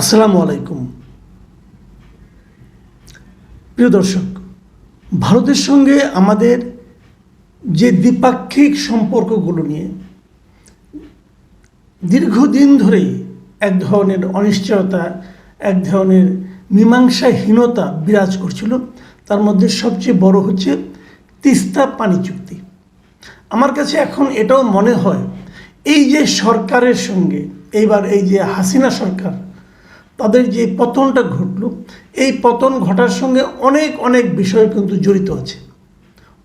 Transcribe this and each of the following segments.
আসসালামু আলাইকুম। প্রিয় দর্শক, ভারতের সঙ্গে আমাদের যে দ্বিপাক্ষিক সম্পর্কগুলো নিয়ে দীর্ঘদিন ধরেই এক ধরনের অনিশ্চয়তা, এক ধরনের মীমাংসাহীনতা বিরাজ করছিল, তার মধ্যে সবচেয়ে বড় হচ্ছে তিস্তা পানি চুক্তি। আমার কাছে এখন এটাও মনে হয়, এই যে সরকারের সঙ্গে, এইবার এই যে হাসিনা সরকার তাদের যে পতনটা ঘটলো, এই পতন ঘটার সঙ্গে অনেক অনেক বিষয় কিন্তু জড়িত আছে।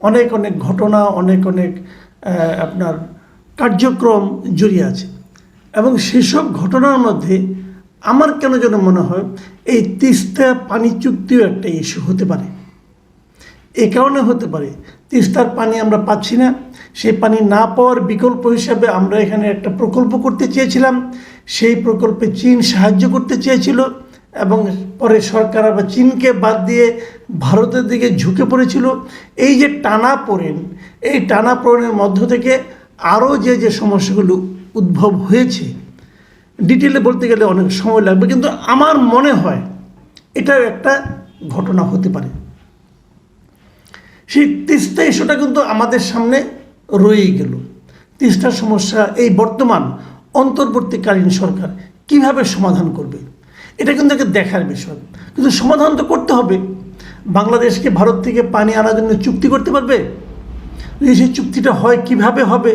অনেক অনেক ঘটনা, অনেক অনেক আপনার কার্যক্রম জড়িয়ে আছে। এবং সেসব ঘটনার মধ্যে আমার কেন যেন মনে হয়, এই তিস্তা পানি চুক্তিও একটা ইস্যু হতে পারে। এ কারণে হতে পারে। তিস্তার পানি আমরা পাচ্ছি না। সেই পানি না পাওয়ার বিকল্প হিসাবে আমরা এখানে একটা প্রকল্প করতে চেয়েছিলাম। সেই প্রকল্পে চীন সাহায্য করতে চেয়েছিল এবং পরে সরকার আবার চীনকে বাদ দিয়ে ভারতের দিকে ঝুঁকে পড়েছিল। এই যে টানা পড়েন, এই টানা পড়েনের মধ্য থেকে আরও যে যে সমস্যাগুলো উদ্ভব হয়েছে, ডিটেলে বলতে গেলে অনেক সময় লাগবে। কিন্তু আমার মনে হয় এটাও একটা ঘটনা হতে পারে। সেই তিস্তা ইস্যুটা কিন্তু আমাদের সামনে রয়েই গেল। তিস্তার সমস্যা এই বর্তমান অন্তর্বর্তীকালীন সরকার কীভাবে সমাধান করবে, এটা কিন্তু একটা দেখার বিষয়। কিন্তু সমাধান তো করতে হবে। বাংলাদেশকে ভারত থেকে পানি আনার জন্য চুক্তি করতে পারবে? সেই চুক্তিটা হয়, কীভাবে হবে?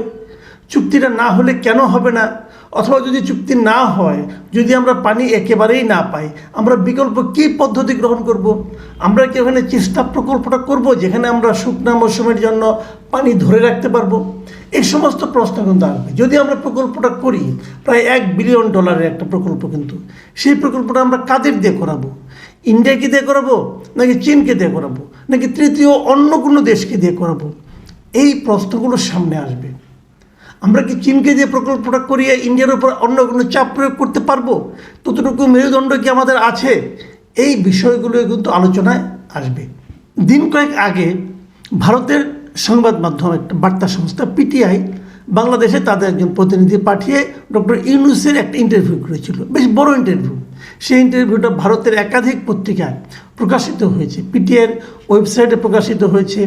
চুক্তিটা না হলে কেন হবে না? অথবা যদি চুক্তি না হয়, যদি আমরা পানি একেবারেই না পাই, আমরা বিকল্প কী পদ্ধতি গ্রহণ করব। আমরা কি ওখানে চেষ্টা প্রকল্পটা করব যেখানে আমরা শুকনা মৌসুমের জন্য পানি ধরে রাখতে পারব? এই সমস্ত প্রশ্ন কিন্তু আসবে। যদি আমরা প্রকল্পটা করি, প্রায় এক বিলিয়ন ডলারের একটা প্রকল্প কিন্তু। সেই প্রকল্পটা আমরা কাদের দিয়ে করাবো? ইন্ডিয়াকে দিয়ে করাবো নাকি চীনকে দিয়ে করাবো? নাকি তৃতীয় অন্য কোনো দেশকে দিয়ে করাবো? এই প্রশ্নগুলো সামনে আসবে। আমরা কি চীনকে দিয়ে প্রকল্পটা করিয়ে ইন্ডিয়ার উপর অন্য কোনো চাপ প্রয়োগ করতে পারব? ততটুকু মেরুদণ্ড কি আমাদের আছে? এই বিষয়গুলো কিন্তু আলোচনায় আসবে। দিন কয়েক আগে ভারতের সংবাদ মাধ্যম একটা বার্তা সংস্থা, পিটিআই, বাংলাদেশে তাদের একজন প্রতিনিধি পাঠিয়ে ডক্টর ইউনুসের একটা ইন্টারভিউ করেছিল। বেশ বড় ইন্টারভিউ সেই ইন্টারভিউটা ভারতের একাধিক পত্রিকায় প্রকাশিত হয়েছে। পিটিআইয়ের ওয়েবসাইটে প্রকাশিত হয়েছে।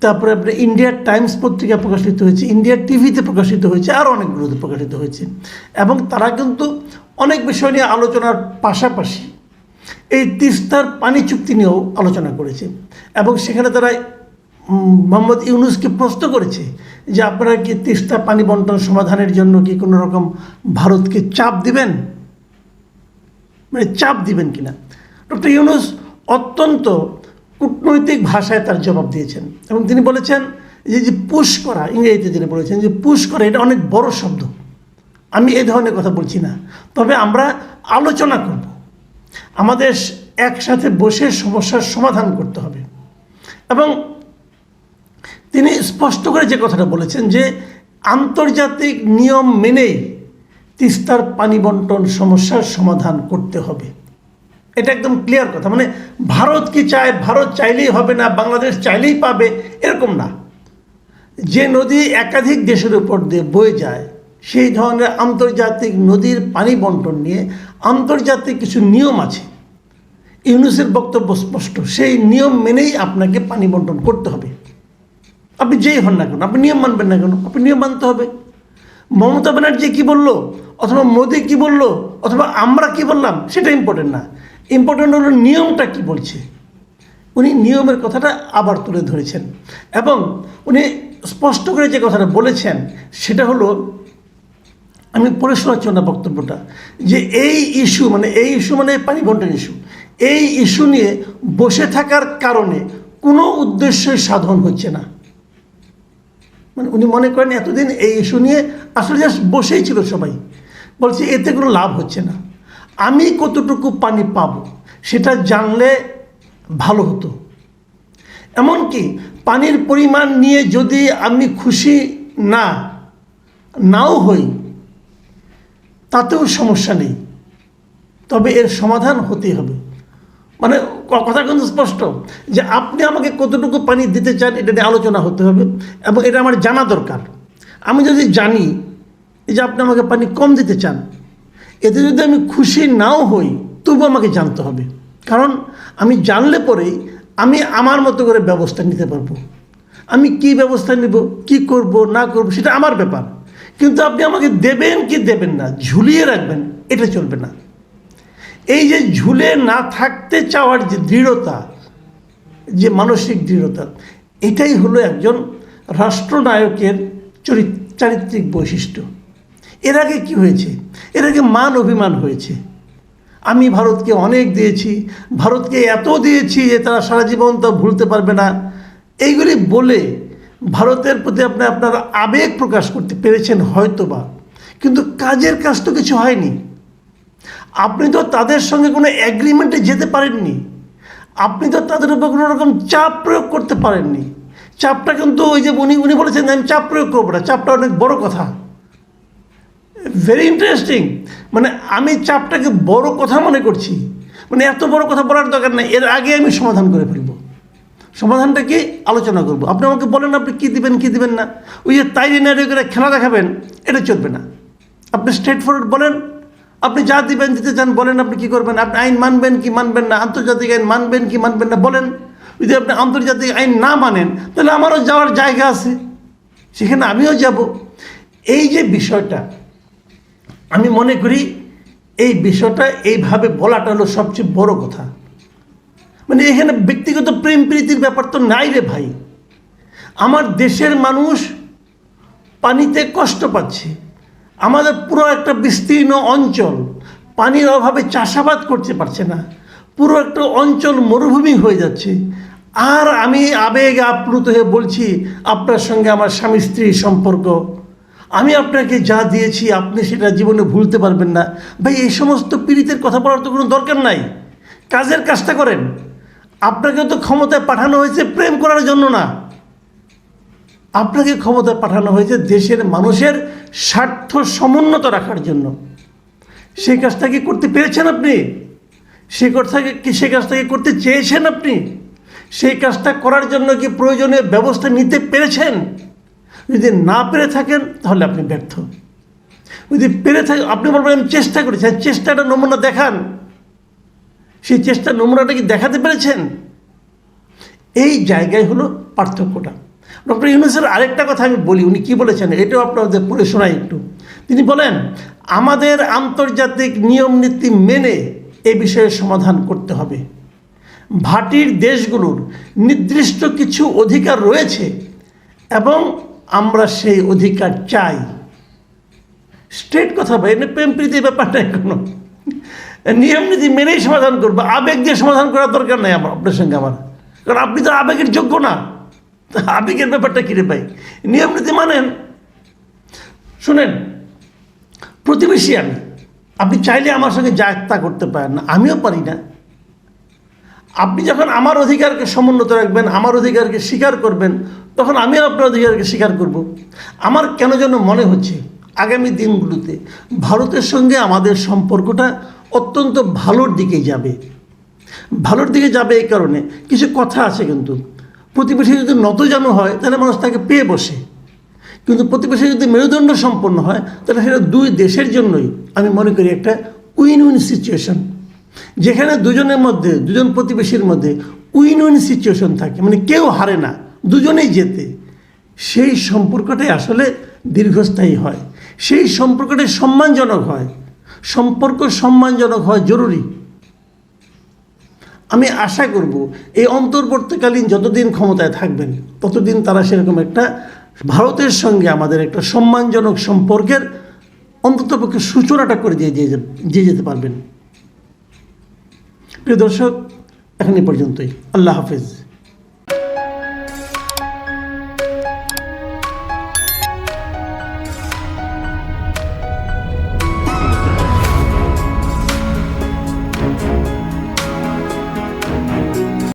তারপরে আপনার ইন্ডিয়ার টাইমস পত্রিকা প্রকাশিত হয়েছে ইন্ডিয়ার টিভিতে প্রকাশিত হয়েছে আরও অনেকগুলোতে প্রকাশিত হয়েছে। এবং তারা কিন্তু অনেক বিষয় নিয়ে আলোচনার পাশাপাশি এই তিস্তার পানি চুক্তি নিয়েও আলোচনা করেছে। এবং সেখানে তারা মোহাম্মদ ইউনুসকে প্রশ্ন করেছে যে, আপনারা কি তিস্তা পানি বন্টন সমাধানের জন্য কি কোনো রকম ভারতকে চাপ দিবেন? মানে চাপ দিবেন কিনা? ডক্টর ইউনুস অত্যন্ত কূটনৈতিক ভাষায় তার জবাব দিয়েছেন। এবং তিনি বলেছেন যে যে পুশ করা, ইংরেজিতে তিনি বলেছেন যে পুশ করা, এটা অনেক বড় শব্দ। আমি এই ধরনের কথা বলছি না। তবে আমরা আলোচনা করব। আমাদের একসাথে বসে সমস্যার সমাধান করতে হবে। এবং তিনি স্পষ্ট করে যে কথাটা বলেছেন যে আন্তর্জাতিক নিয়ম মেনে তিস্তার পানি বন্টন সমস্যার সমাধান করতে হবে। এটা একদম ক্লিয়ার কথা। মানে ভারত কি চায়, ভারত চাইলেই হবে না, বাংলাদেশ চাইলেই পাবে, এরকম না। যে নদী একাধিক দেশের উপর দিয়ে বয়ে যায়, সেই ধরনের আন্তর্জাতিক নদীর পানি বন্টন নিয়ে আন্তর্জাতিক কিছু নিয়ম আছে। ইউনুসের বক্তব্য স্পষ্ট, সেই নিয়ম মেনেই আপনাকে পানি বন্টন করতে হবে। আপনি যেই হন না কেন, আপনি নিয়ম মানবেন না কেন, আপনি নিয়ম মানতে হবে। মমতা ব্যানার্জি কী বলল, অথবা মোদি কি বলল, অথবা আমরা কি বললাম, সেটা ইম্পর্টেন্ট না। ইম্পর্টেন্ট হলো নিয়মটা কি বলছে? উনি নিয়মের কথাটা আবার তুলে ধরেছেন এবং উনি স্পষ্ট করে যে কথাটা বলেছেন সেটা হলো, আমি পড়ে শোনাচ্ছি ওনার বক্তব্যটা, যে এই ইস্যু মানে এই ইস্যু মানে পানি বন্টন ইস্যু এই ইস্যু নিয়ে বসে থাকার কারণে কোনো উদ্দেশ্যই সাধন হচ্ছে না। মানে উনি মনে করেন এতদিন এই ইস্যু নিয়ে আসলে জাস্ট বসেই ছিল সবাই। বলছে এতে কোনো লাভ হচ্ছে না। আমি কতটুকু পানি পাবো, সেটা জানলে ভালো হতো। এমনকি পানির পরিমাণ নিয়ে যদি আমি খুশি না, নাও হই, তাতেও সমস্যা নেই। তবে এর সমাধান হতেই হবে। মানে কথা কিন্তু স্পষ্ট যে আপনি আমাকে কতটুকু পানি দিতে চান, এটা নিয়ে আলোচনা হতে হবে এবং এটা আমার জানা দরকার। আমি যদি জানি যে আপনি আমাকে পানি কম দিতে চান এতে যদি আমি খুশি নাও হই, তবু আমাকে জানতে হবে। কারণ আমি জানলে পরেই আমি আমার মতো করে ব্যবস্থা নিতে পারব। আমি কি ব্যবস্থা নেব, কি করব, না করব, সেটা আমার ব্যাপার। কিন্তু আপনি আমাকে দেবেন কি দেবেন না, ঝুলিয়ে রাখবেন, এটা চলবে না। এই যে ঝুলে না থাকতে চাওয়ার যে দৃঢ়তা, যে মানসিক দৃঢ়তা, এটাই হলো একজন রাষ্ট্রনায়কের চরিত, চারিত্রিক বৈশিষ্ট্য। এর আগে কি হয়েছে? এর আগে মান অভিমান হয়েছে। আমি ভারতকে অনেক দিয়েছি, ভারতকে এত দিয়েছি যে তারা সারা জীবন তা ভুলতে পারবে না। এইগুলি বলে ভারতের প্রতি আপনি আপনার আবেগ প্রকাশ করতে পেরেছেন হয়তোবা, কিন্তু কাজের কাজ তো কিছু হয়নি। আপনি তো তাদের সঙ্গে কোনো অ্যাগ্রিমেন্টে যেতে পারেননি। আপনি তো তাদের উপর কোনো রকম চাপ প্রয়োগ করতে পারেননি। চাপটা কিন্তু ওই যে উনি উনি বলেছেন আমি চাপ প্রয়োগ করব না, চাপটা অনেক বড় কথা। ভেরি ইন্টারেস্টিং মানে আমি চাপটাকে বড় কথা মনে করছি। মানে এত বড় কথা বলার দরকার নেই। এর আগে আমি সমাধান করে ফেলব। সমাধানটা কি? আলোচনা করব। আপনি আমাকে বলেন, আপনি কী দিবেন কী দিবেন না। ওই যে নারী করে খেলা দেখাবেন, এটা চলবে না। আপনি স্ট্রেট ফরওয়ার্ড বলেন। আপনি যা দিবেন, দিতে চান, বলেন আপনি কী করবেন। আপনি আইন মানবেন কি মানবেন না? আন্তর্জাতিক আইন মানবেন কি মানবেন না? বলেন। যদি আপনি আন্তর্জাতিক আইন না মানেন, তাহলে আমারও যাওয়ার জায়গা আছে। সেখানে আমিও যাব। এই যে বিষয়টা আমি মনে করি এই বিষয়টা এইভাবে বলাটা হলো সবচেয়ে বড় কথা। মানে এখানে ব্যক্তিগত প্রেম প্রীতির ব্যাপার তো নাই রে ভাই। আমার দেশের মানুষ পানিতে কষ্ট পাচ্ছে। আমাদের পুরো একটা বিস্তীর্ণ অঞ্চল পানির অভাবে চাষাবাদ করতে পারছে না। পুরো একটা অঞ্চল মরুভূমি হয়ে যাচ্ছে। আর আমি আবেগ আপ্লুত হয়ে বলছি, আপনার সঙ্গে আমার স্বামী স্ত্রীর সম্পর্ক আমি আপনাকে যা দিয়েছি, আপনি সেটা জীবনে ভুলতে পারবেন না। ভাই, এই সমস্ত পীড়িতের কথা বলার তো কোনো দরকার নাই। কাজের কাজটা করেন। আপনাকে তো ক্ষমতায় পাঠানো হয়েছে প্রেম করার জন্য না। আপনাকে ক্ষমতায় পাঠানো হয়েছে দেশের মানুষের স্বার্থ সমুন্নত রাখার জন্য। সেই কাজটা কি করতে পেরেছেন আপনি? সেই কাজটাকে কি সেই কাজটাকে করতে চেয়েছেন আপনি? সেই কাজটা করার জন্য কি প্রয়োজনীয় ব্যবস্থা নিতে পেরেছেন? যদি না পেরে থাকেন, তাহলে আপনি ব্যর্থ। যদি পেরে থাকে আপনি বলবেন আমি চেষ্টা করেছি চেষ্টাটা নমুনা দেখান। সেই চেষ্টার নমুনাটা কি দেখাতে পেরেছেন? এই জায়গায় হলো পার্থক্যটা। ডক্টর ইউনুসের আরেকটা কথা আমি বলি, উনি কী বলেছেন, এটাও আপনাদের পড়ে শোনাই একটু। তিনি বলেন, আমাদের আন্তর্জাতিক নিয়ম নীতি মেনে এ বিষয়ে সমাধান করতে হবে। ভাটির দেশগুলোর নির্দিষ্ট কিছু অধিকার রয়েছে এবং আমরা সেই অধিকার চাই। স্ট্রেট কথা ভাই, এনে প্রেম প্রীতির ব্যাপারটা কোনো নিয়ম নীতি মেনেই সমাধান করব। আবেগ দিয়ে সমাধান করার দরকার নেই আমার, আপনার সঙ্গে আমার। কারণ আপনি তো আবেগের যোগ্য না। আবেগের ব্যাপারটা কিরে পাই নিয়ম নীতি মানেন, শুনেন, প্রতিবেশী আমি। আপনি চাইলে আমার সঙ্গে যা তা করতে পারেন না, আমিও পারি না। আপনি যখন আমার অধিকারকে সমুন্নত রাখবেন, আমার অধিকারকে স্বীকার করবেন তখন আমিও আপনার অধিকারকে স্বীকার করব। আমার কেন যেন মনে হচ্ছে, আগামী দিনগুলোতে ভারতের সঙ্গে আমাদের সম্পর্কটা অত্যন্ত ভালোর দিকে যাবে। ভালোর দিকে যাবে এই কারণে কিছু কথা আছে কিন্তু। প্রতিবেশী যদি নতজানু হয়, তাহলে মানুষ তাকে পেয়ে বসে। কিন্তু প্রতিবেশী যদি মেরুদণ্ড সম্পন্ন হয়, তাহলে সেটা দুই দেশের জন্যই আমি মনে করি একটা উইন উইন সিচুয়েশন যেখানে দুজনের মধ্যে, দুজন প্রতিবেশীর মধ্যে উইন উইন সিচুয়েশন থাকে। মানে কেউ হারে না। দুজনেই যেতে। সেই সম্পর্কটাই আসলে দীর্ঘস্থায়ী হয়। সেই সম্পর্কটাই সম্মানজনক হয়। সম্পর্ক সম্মানজনক হয় জরুরি। আমি আশা করব এই অন্তর্বর্তীকালীন যতদিন ক্ষমতায় থাকবেন, ততদিন তারা সেরকম একটা ভারতের সঙ্গে আমাদের একটা সম্মানজনক সম্পর্কের অন্ততপক্ষে সূচনাটা করে দিয়ে দিয়ে যেতে পারবেন। প্রিয় দর্শক, এখন পর্যন্তই। আল্লাহ হাফেজ।